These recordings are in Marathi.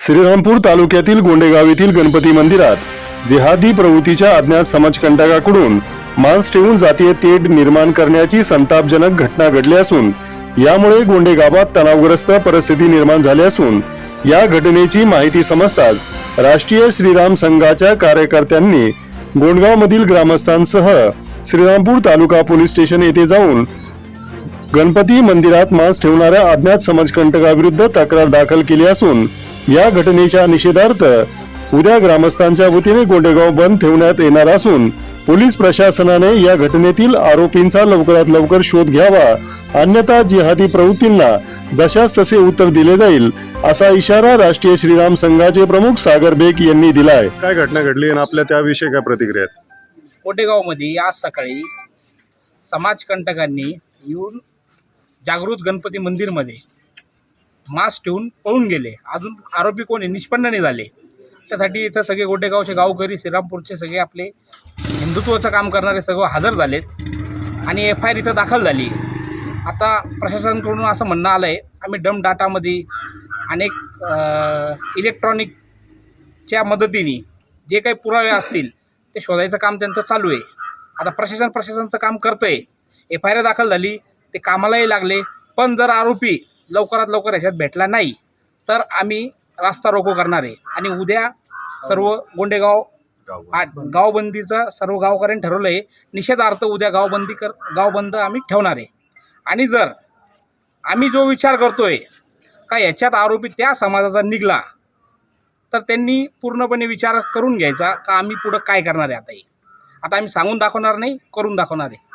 श्रीरामपूर तालुक्यातील गोंडेगाव येथील गणपती मंदिरात जिहादी प्रवृत्तीच्या अज्ञात समाजकंटकाकडून मांस ठेवून जातीय तेढ निर्माण करण्याची संतापजनक घटना घडली असून यामुळे गोंडेगावात तणावग्रस्त परिस्थिती निर्माण झाली असून या घटनेची माहिती समजताच राष्ट्रीय श्रीराम संघाच्या कार्यकर्त्यांनी गोंडगाव मधील ग्रामस्थांसह श्रीरामपूर तालुका पोलीस स्टेशन येथे जाऊन गणपती मंदिरात मांस ठेवणाऱ्या अज्ञात समाजकंटकाविरुद्ध तक्रार दाखल केली असून या घटनेच्या निषेधार्थ उद्या ग्रामस्थांच्या वतीने गोंडेगाव बंद ठेवण्यात येणार असून पोलीस प्रशासनाने या घटनेतील आरोपींचा लवकरात लवकर शोध घ्यावा अन्यथा जिहादी प्रवृत्तींना जशास तसे उत्तर दिले जाईल असा इशारा राष्ट्रीय श्रीराम संघाचे प्रमुख सागर बेग यांनी दिलाय. काय घटना घडली आणि आपल्या त्याविषयी काय प्रतिक्रिया आहेत? कोटेगावमध्ये आज सकाळी समाजकंटकांनी येऊन जागृत गणपती मंदिरमध्ये मास्क ठेवून पळून गेले. अजून आरोपी कोणी? निष्पन्न नाही झाले. त्यासाठी इथं सगळे गोटेगावचे गावकरी श्रीरामपूरचे सगळे आपले हिंदुत्वाचं काम करणारे सगळं हजर झालेत आणि एफ आय आर इथं दाखल झाली. आता प्रशासनाकडून असं म्हणणं आलं आहे आम्ही डम डाटामध्ये अनेक इलेक्ट्रॉनिकच्या मदतीने जे काही पुरावे असतील ते शोधायचं काम त्यांचं चालू आहे. आता प्रशासन प्रशासनचं काम करतं आहे एफ आय आर दाखल झाली ते कामालाही लागले. पण जर आरोपी लवकरात लवकर ह्याच्यात भेटला नाही तर आम्ही रास्ता रोको करणार आहे. आणि उद्या सर्व गोंडेगाव गावबंदीचं सर्व गावकऱ्यांनी ठरवलं आहे निषेधार्थ उद्या गावबंदी कर गावबंद आम्ही ठेवणार आहे. आणि जर आम्ही जो विचार करतोय का याच्यात आरोपी त्या समाजाचा निघला तर त्यांनी पूर्णपणे विचार करून घ्यायचा का आम्ही पुढं काय करणार आहे आता हे. आता आम्ही सांगून दाखवणार नाही करून दाखवणार आहे.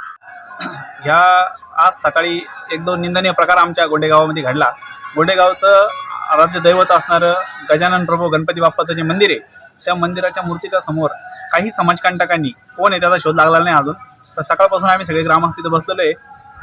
ह्या आज सकाळी एक दोन निंदनीय प्रकार आमच्या गोंडेगावामध्ये घडला. गोंडेगावचं आराध्य दैवत असणारं गजानन प्रभू गणपती बाप्पाचं जे मंदिर आहे त्या मंदिराच्या मूर्तीच्या समोर काही समाजकंटकांनी कोण आहे त्याचा शोध लागला नाही अजून. तर सकाळपासून आम्ही सगळे ग्रामस्थ तिथं बसलेलो आहे.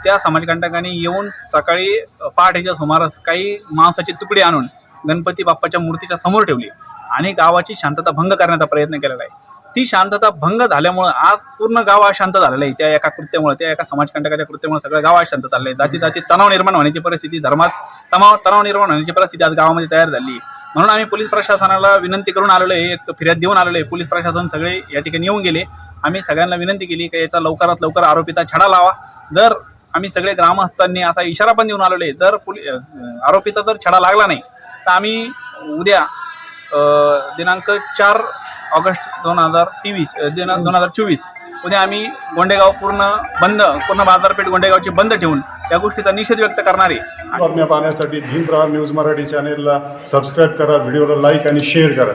त्या समाजकंटकांनी येऊन सकाळी पहाटेच्या सुमारास काही मांसाची तुकडे आणून गणपती बाप्पाच्या मूर्तीच्या समोर ठेवली. आणि गावाची शांतता भंग करण्याचा प्रयत्न केलेला आहे. ती शांतता भंग झाल्यामुळं आज पूर्ण गाव अशांत झालेलं आहे. त्या एका कृत्यामुळे त्या एका समाजकंटकाच्या कृत्यामुळे सगळं गाव अशांत झालं आहे. जाती जाती तणाव निर्माण होण्याची परिस्थिती धर्मात तणाव तणाव निर्माण होण्याची परिस्थिती आज गावामध्ये तयार झाली म्हणून आम्ही पोलीस प्रशासनाला विनंती करून आलेलो आहे. एक फिर्याद देऊन आलेलो आहे. पोलीस प्रशासन सगळे या ठिकाणी येऊन गेले. आम्ही सगळ्यांना विनंती केली की याचा लवकरात लवकर आरोपीचा छडा लावा. जर आम्ही सगळे ग्रामस्थांनी असा इशारा पण देऊन आलेलो आहे जर पोली आरोपीचा जर छडा लागला नाही तर आम्ही उद्या दिनांक चार ऑगस्ट दोन हजार तेवीस दिनांक दोन हजार चोवीस. उद्या आम्ही गोंडेगाव पूर्ण बंद पूर्ण बाजारपेठ गोंडेगावची बंद ठेवून या गोष्टीचा निषेध व्यक्त करणारे. बातम्या पाहण्यासाठी भीम प्रहार न्यूज मराठी चॅनेलला सबस्क्राईब करा व्हिडिओला लाईक आणि शेअर करा.